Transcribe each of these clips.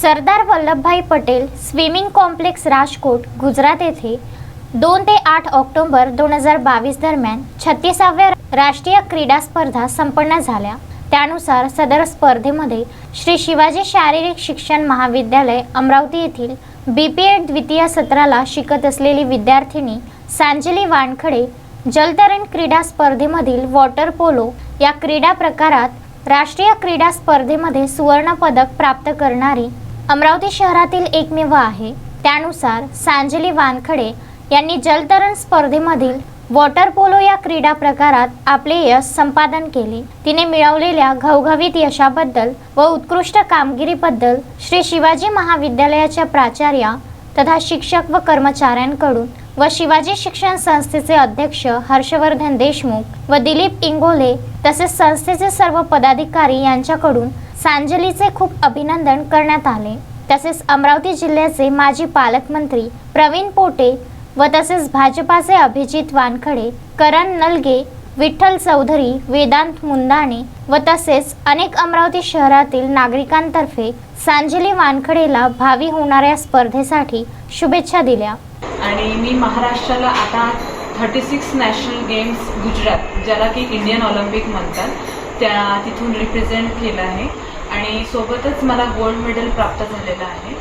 सरदार Vallabhbhai Patel swimming complex Rajkot Gujarat येथे दोन ते आठ ऑक्टोबर दोन हजार बावीस दरम्यान छत्तीसाव्या राष्ट्रीय क्रीडा स्पर्धा संपन्न झाल्या. त्यानुसार सदर स्पर्धेमध्ये श्री शिवाजी शारीरिक शिक्षण महाविद्यालय अमरावती येथील बी पी एड द्वितीय सत्राला शिकत असलेली विद्यार्थिनी सांजली वानखडे जलतरण क्रीडा स्पर्धेमधील वॉटर पोलो या क्रीडा प्रकारात राष्ट्रीय क्रीडा स्पर्धेमध्ये सुवर्णपदक प्राप्त करणारी अमरावती शहरातील एकमेव आहे. त्यानुसार सांजली वानखडे यांनी जलतरण स्पर्धेमधील वॉटर पोलो या क्रीडा प्रकारात आपले यश संपादन केले. तिने मिळवलेल्या घवघवीत यशाबद्दल व उत्कृष्ट कामगिरीबद्दल श्री शिवाजी महाविद्यालयाच्या प्राचार्या तथा शिक्षक व कर्मचाऱ्यांकडून व शिवाजी शिक्षण संस्थेचे अध्यक्ष हर्षवर्धन देशमुख व दिलीप इंगोले तसेच संस्थेचे सर्व पदाधिकारी यांच्याकडून सांजलीचे खूप अभिनंदन करण्यात आले. तसेच अमरावती जिल्ह्याचे माजी पालकमंत्री प्रवीण पोटे व तसेच भाजपाचे अभिजित वानखडे करण नलगे विठ्ठल चौधरी वेदांत मुंदाणे व तसेच अनेक अमरावती शहरातील नागरिकांतर्फे सांजली वानखडेला भावी होणाऱ्या स्पर्धेसाठी शुभेच्छा दिल्या. आणि मी महाराष्ट्राला आता thirty six national games Gujarat ज्याला की इंडियन ऑलिम्पिक म्हणतात त्या तिथून रिप्रेझेंट केलं आहे. आणि सोबतच मला गोल्ड मेडल प्राप्त झालेलं आहे.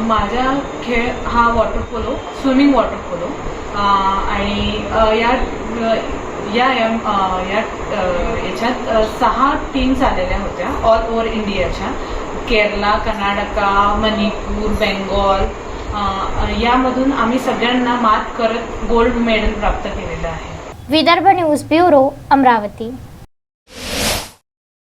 माझा खेळ हा water polo swimming water polo आणि या या या- या याच्यात सहा टीम्स आलेल्या होत्या ऑल ओव्हर इंडियाच्या केरला कर्नाटका मणिपूर बेंगॉल. यामधून आम्ही सगळ्यांना मात करत गोल्ड मेडल प्राप्त केलेलं आहे. Vidarbha news bureau Amravati.